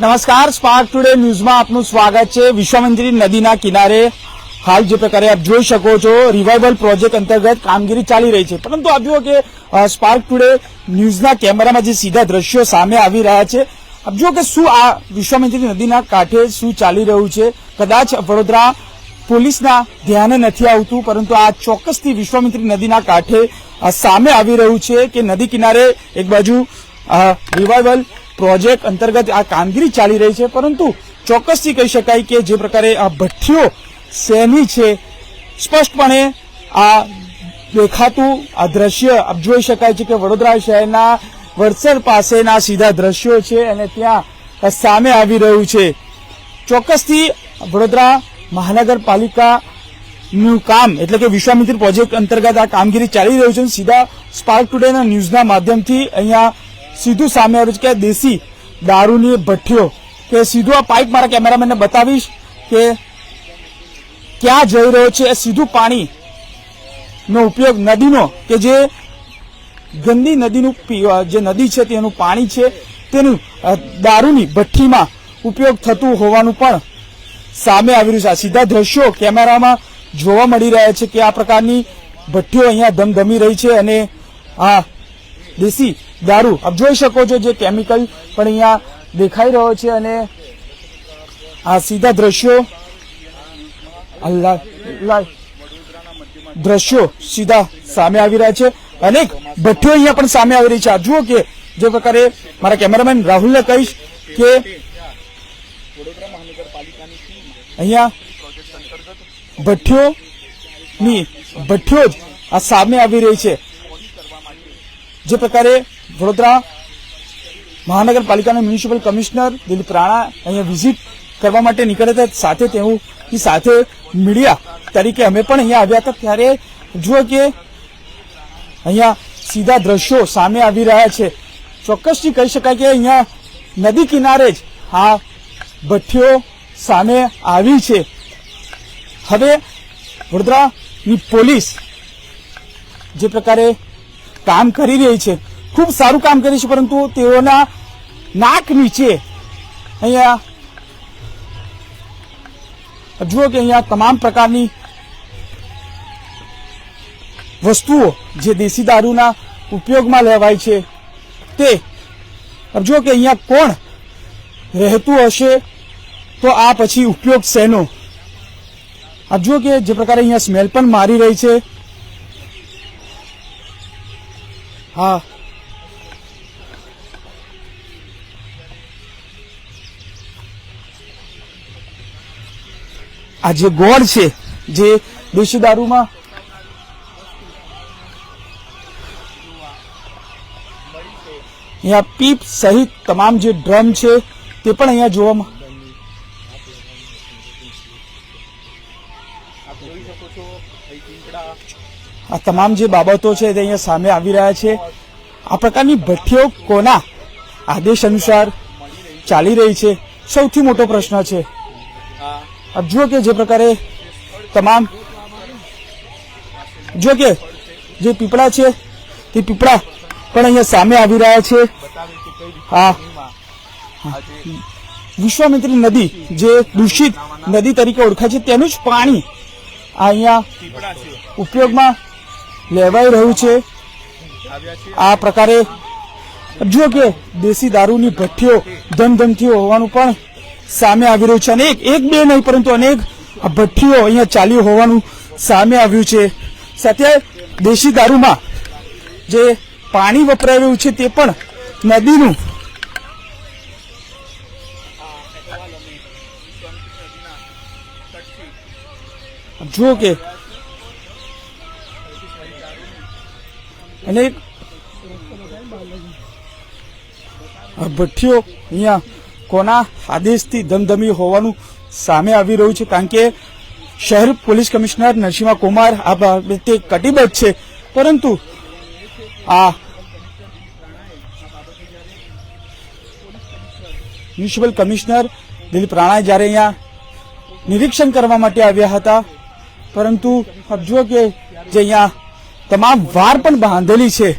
નમસ્કાર spark today ન્યૂઝમાં આપનું સ્વાગત છે. વિશ્વામિત્રી નદીના કિનારે હાલ જે પ્રકારે આપ જોઈ શકો છો રિવાઇવલ પ્રોજેક્ટ અંતર્ગત કામગીરી ચાલી રહી છે. પરંતુ આપ જુઓ કે સ્પાર્ક ટુડે ન્યૂઝના કેમેરામાં જે સીધા દ્રશ્યો સામે આવી રહ્યા છે. આપ જુઓ કે શું આ વિશ્વમંત્રી નદીના કાંઠે શું ચાલી રહ્યું છે. કદાચ વડોદરા પોલીસના ધ્યાને નથી આવતું, પરંતુ આ ચોક્કસથી વિશ્વામિત્રી નદીના કાંઠે સામે આવી રહ્યું છે કે નદી કિનારે એક બાજુ રિવાઇવલ પ્રોજેક્ટ અંતર્ગત આ કામગીરી ચાલી રહી છે, પરંતુ ચોક્કસથી કહી શકાય કે જે પ્રકારે આ ભઠ્ઠીઓ શેની છે, સ્પષ્ટપણે આ દેખાતું, આ દ્રશ્ય, આપ જોઈ શકાય છે કે વડોદરા શહેરના વડસર પાસેના સીધા દ્રશ્યો છે અને ત્યાં સામે આવી રહ્યું છે. ચોક્કસથી વડોદરા મહાનગરપાલિકા નું કામ, એટલે કે વિશ્વામિત્ર પ્રોજેક્ટ અંતર્ગત આ કામગીરી ચાલી રહ્યું છે સીધા સ્પાર્ક ટુડેના ન્યૂઝના માધ્યમથી અહીંયા સીધું સામે આવ્યું છે કે દેશી દારૂની ભઠ્ઠીઓ. કે સીધું આ પાઇપ મારા કેમેરામેનને બતાવીશ કે ક્યાં જઈ રહ્યો છે એ સીધું પાણી નો ઉપયોગ નદીનો કે જે ગંદી નદીનું જે નદી છે તેનું પાણી છે તેનું દારૂની ભઠ્ઠીમાં ઉપયોગ થતું હોવાનું પણ સામે આવી રહ્યું છે. આ સીધા દ્રશ્યો કેમેરામાં જોવા મળી રહ્યા છે કે આ પ્રકારની ભઠ્ઠીઓ અહીંયા ધમધમી રહી છે અને આ દેશી દારૂ. આપ જોઈ શકો છો જે કેમિકલ પણ અહીંયા દેખાઈ રહ્યો છે અને આ સીધા દ્રશ્યો દ્રશ્યો સીધા સામે આવી રહ્યા છે. અનેક ભઠ્ઠીઓ અહીંયા પણ સામે આવી રહી છે. આ જુઓ કે જે પ્રકારે મારા કેમેરામેન રાહુલને કહીશ કે અહીંયા ભઠ્ઠીઓની ભઠ્ઠીઓ જ આ સામે આવી રહી છે. જે પ્રકારે વડોદરા મહાનગરપાલિકાના મ્યુનિસિપલ કમિશનર દિલીપ રાણા અહીંયા વિઝિટ કરવા માટે નીકળ્યા હતા. સાથે તેવું સાથે મીડિયા તરીકે અમે પણ અહીંયા આવ્યા હતા. ત્યારે જુઓ કે અહીંયા સીધા દ્રશ્યો સામે આવી રહ્યા છે. ચોક્કસથી કહી શકાય કે અહીંયા નદી કિનારે જ આ ભઠ્ઠીઓ સામે આવી છે. હવે વડોદરાની પોલીસ જે પ્રકારે કામ કરી રહી છે. ખૂબ સારું કામ કરી છે, પરંતુ તેઓના નાક નીચે અહીંયા જુઓ કે અહીંયા તમામ પ્રકારની વસ્તુઓ જે દેશી દારૂના ઉપયોગમાં લેવાય છે, તે જુઓ કે અહીંયા કોણ રહેતું હશે, તો આ પછી ઉપયોગ શેનો? આપ જુઓ કે જે પ્રકારે અહીંયા સ્મેલ પણ મારી રહી છે. હા આ જે ગોળ છે, જે દેશી દારૂમાં અહીંયા પીપ સહિત તમામ જે ડ્રમ છે, તે પણ અહીંયા જોવામાં આ તમામ જે બાબતો છે, તે અહીંયા સામે આવી રહ્યા છે. આ પ્રકારની ભઠ્ઠીઓ કોના? આદેશ અનુસાર ચાલી રહી છે. સૌથી મોટો પ્રશ્ન છે. આપ જુઓ કે જે પ્રકારે તમામ જો કે જે પીપળા છે, તે પીપળા પણ અહીંયા સામે આવી રહ્યા છે. હા. વિશ્વામિત્રી નદી જે દૂષિત નદી તરીકે ઓળખાય છે, તેનું જ પાણી અહીંયા ઉપયોગમાં લેવાઈ રહ્યું છે. આ પ્રકારે જુઓ કે દેશી દારૂની ભઠ્ઠીઓ ધમધમથી હોવાનું પણ સામે આવી રહ્યું છે અને એક બે નહીં, પરંતુ અનેક ભઠ્ઠીઓ અહીંયા ચાલ્યું હોવાનું સામે આવ્યું છે. સાથે દેશી દારૂમાં જે પાણી વપરાઈ છે તે પણ નદીનું. જુઓ કે અને ભઠ્ઠીઓ અહીંયા કોના આદેશથી ધમધમી હોવાનું સામે આવી રહ્યું છે કારણ કે શહેર પોલીસ કમિશનર નરસિંહા કુમાર આ બાબતે કટિબદ્ધ છે. પરંતુ આ મ્યુનિસિપલ કમિશનર દિલીપ રાણા જ્યારે અહીંયા નિરીક્ષણ કરવા માટે આવ્યા હતા પરંતુ જુઓ કે જે અહીંયા તમામ વાર પણ બાંધેલી છે.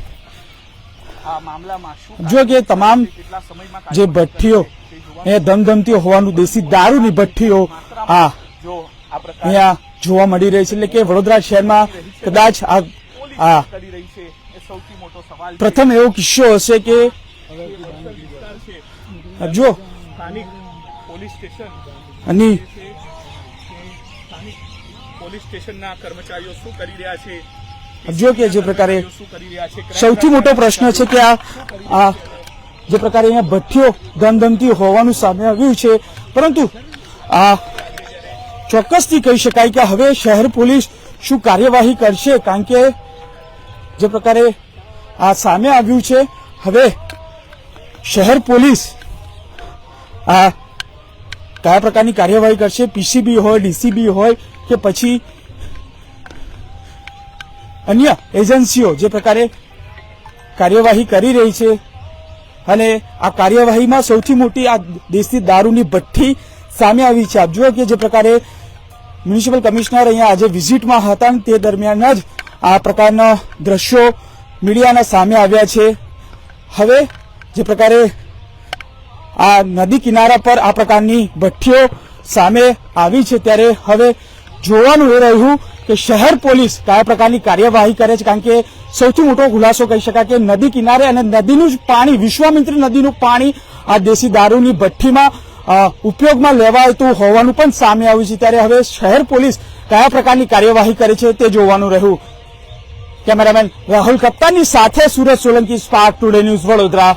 જો કે તમામ જે ભઠ્ઠીઓ એ ધમધમતી હોવાનું દેશી દારૂની ભઠ્ઠીઓ, આ અહીંયા જોવા મળી રહી છે. એટલે કે વડોદરા શહેરમાં કદાચ આ પ્રથમ એવો કિસ્સો હશે કે જો અને પોલીસ સ્ટેશનના કર્મચારીઓ શું કરી રહ્યા છે જો કે જે પ્રકારે સૌથી મોટો પ્રશ્ન છે કે આ જે પ્રકારે અહીંયા ભઠ્ઠીઓ ધમધમતી હોવાનું સામે આવ્યું છે. પરંતુ આ ચોક્કસથી કહી શકાય કે હવે શહેર પોલીસ શું કાર્યવાહી કરશે, કારણ કે જે પ્રકારે આ સામે આવ્યું છે, હવે શહેર પોલીસ આ કયા પ્રકારની કાર્યવાહી કરશે? પીસીબી હોય, ડીસીબી હોય કે પછી અન્ય એજન્સીઓ જે પ્રકારે કાર્યવાહી કરી રહી છે? અને આ કાર્યવાહીમાં સૌથી મોટી આ દેશી દારૂની ભઠ્ઠી સામે આવી છે. આપ જુઓ કે જે પ્રકારે મ્યુનિસિપલ કમિશનર અહીંયા આજે વિઝિટમાં હતા તે દરમિયાન જ આ પ્રકારના દ્રશ્યો મીડિયાના સામે આવ્યા છે. હવે જે પ્રકારે આ નદી કિનારા પર આ પ્રકારની ભઠ્ઠીઓ સામે આવી છે ત્યારે હવે જોવાનું એ રહ્યું કે શહેર પોલીસ કયા પ્રકારની કાર્યવાહી કરે છે. કારણ કે સૌથી મોટો ખુલાસો કહી શકાય કે નદી કિનારે અને નદીનું જ પાણી, વિશ્વામિત્ર નદીનું પાણી આ દેશી દારૂની ભઠ્ઠીમાં ઉપયોગમાં લેવાતું હોવાનું પણ સામે આવ્યું છે. ત્યારે હવે શહેર પોલીસ કયા પ્રકારની કાર્યવાહી કરે છે તે જોવાનું રહ્યું. કેમેરામેન રાહુલ કપ્તાનની સાથે Surat Solanki spark today news Vadodara.